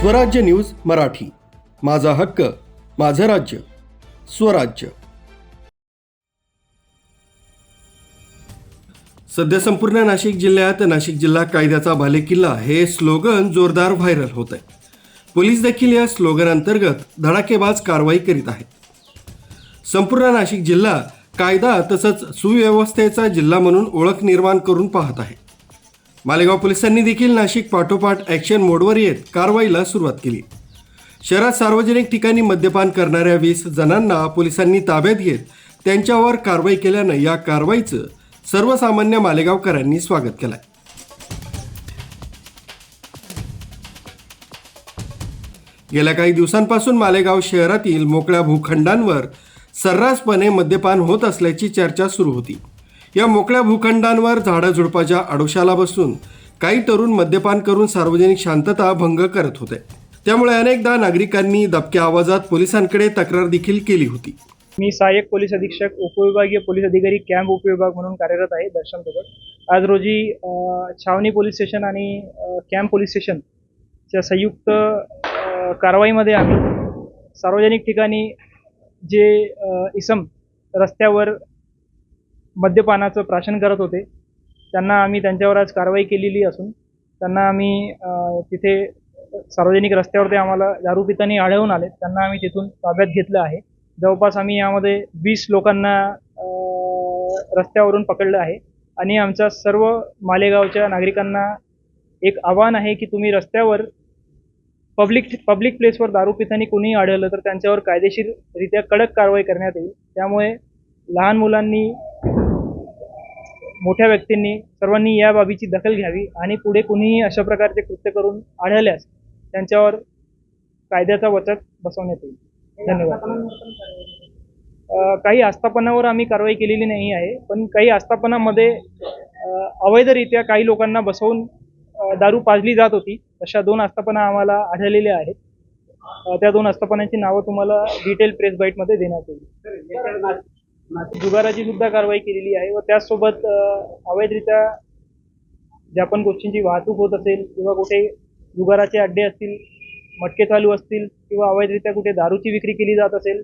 स्वराज्य न्यूज मराठी. माझा हक्क माझं राज्य. स्वराज्य. सध्या संपूर्ण नाशिक जिल्ह्यात नाशिक जिल्हा कायद्याचा भालेकिल्ला हे स्लोगन जोरदार व्हायरल होत आहे. पोलीस देखील या स्लोगन अंतर्गत धडाकेबाज कारवाई करीत आहेत. संपूर्ण नाशिक जिल्हा कायदा तसंच सुव्यवस्थेचा जिल्हा म्हणून ओळख निर्माण करून पाहत आहे. मालेगाव पोलिसांनी देखील नाशिक पाठोपाठ ॲक्शन मोडवर येत कारवाईला सुरुवात केली. शहरात सार्वजनिक ठिकाणी मद्यपान करणाऱ्या वीस जणांना पोलिसांनी ताब्यात घेत त्यांच्यावर कारवाई केल्यानं या कारवाईचं सर्वसामान्य मालेगावकरांनी स्वागत केलंय. गेल्या काही दिवसांपासून मालेगाव शहरातील मोकळ्या भूखंडांवर सर्रासपणे मद्यपान होत असल्याची चर्चा सुरू होती. या मोकळ्या भूखंडांवर झाडाझुडपाच्या आडोशाला बसून काही तरुण मद्यपान करून सार्वजनिक शांतता भंग करत होते. त्यामुळे अनेकदा नागरिकांनी दबक्या आवाजात पोलिसांकडे तक्रार देखील केली होती. मी सहाय्यक पोलीस अधीक्षक उपविभागीय पोलीस अधिकारी कॅम्प उपविभाग म्हणून कार्यरत आहे दर्शन सोबत आज रोजी छावणी पोलीस स्टेशन आणि कॅम्प पोलीस स्टेशनच्या संयुक्त कारवाईमध्ये आम्ही सार्वजनिक ठिकाणी जे इसम रस्त्यावर मद्यपानाचं प्राशन करत होते. त्यांना आम्ही त्यांच्यावर आज कारवाई केलेली असून त्यांना आम्ही तिथे सार्वजनिक रस्त्यावर ते आम्हाला दारूपितांनी आढळून आले. त्यांना आम्ही तिथून ताब्यात घेतलं आहे. जवळपास आम्ही यामध्ये वीस लोकांना रस्त्यावरून पकडलं आहे. आणि आमचा सर्व मालेगावच्या नागरिकांना एक आव्हान आहे की तुम्ही रस्त्यावर पब्लिक पब्लिक प्लेसवर दारू पितानी कोणीही आढळलं तर त्यांच्यावर कायदेशीररित्या कडक कारवाई करण्यात येईल. त्यामुळे लहान मुलांनी मोठ्या व्यक्तींनी सर्वांनी या बाबीची दखल घ्यावी आणि पुढे कुणीही अशा प्रकारचे कृत्य करून आढळल्यास त्यांच्यावर कायद्याचा वचक बसवण्यात येईल. धन्यवाद. काही आस्थापनावर आम्ही कारवाई केलेली नाही आहे पण काही आस्थापनामध्ये अवैधरित्या काही लोकांना बसवून दारू पाजली जात होती. अशा दोन आस्थापना आम्हाला आढळलेल्या आहेत. त्या दोन आस्थापनांची नावं तुम्हाला डिटेल प्रेस बाईटमध्ये देण्यात येईल. जुगाराची सुद्धा कारवाई केलेली आहे व त्याचसोबत अवैधरित्या ज्या पण गोष्टींची वाहतूक होत असेल किंवा कुठे जुगाराचे अड्डे असतील मटके चालू असतील किंवा अवैधरित्या कुठे दारूची विक्री केली जात असेल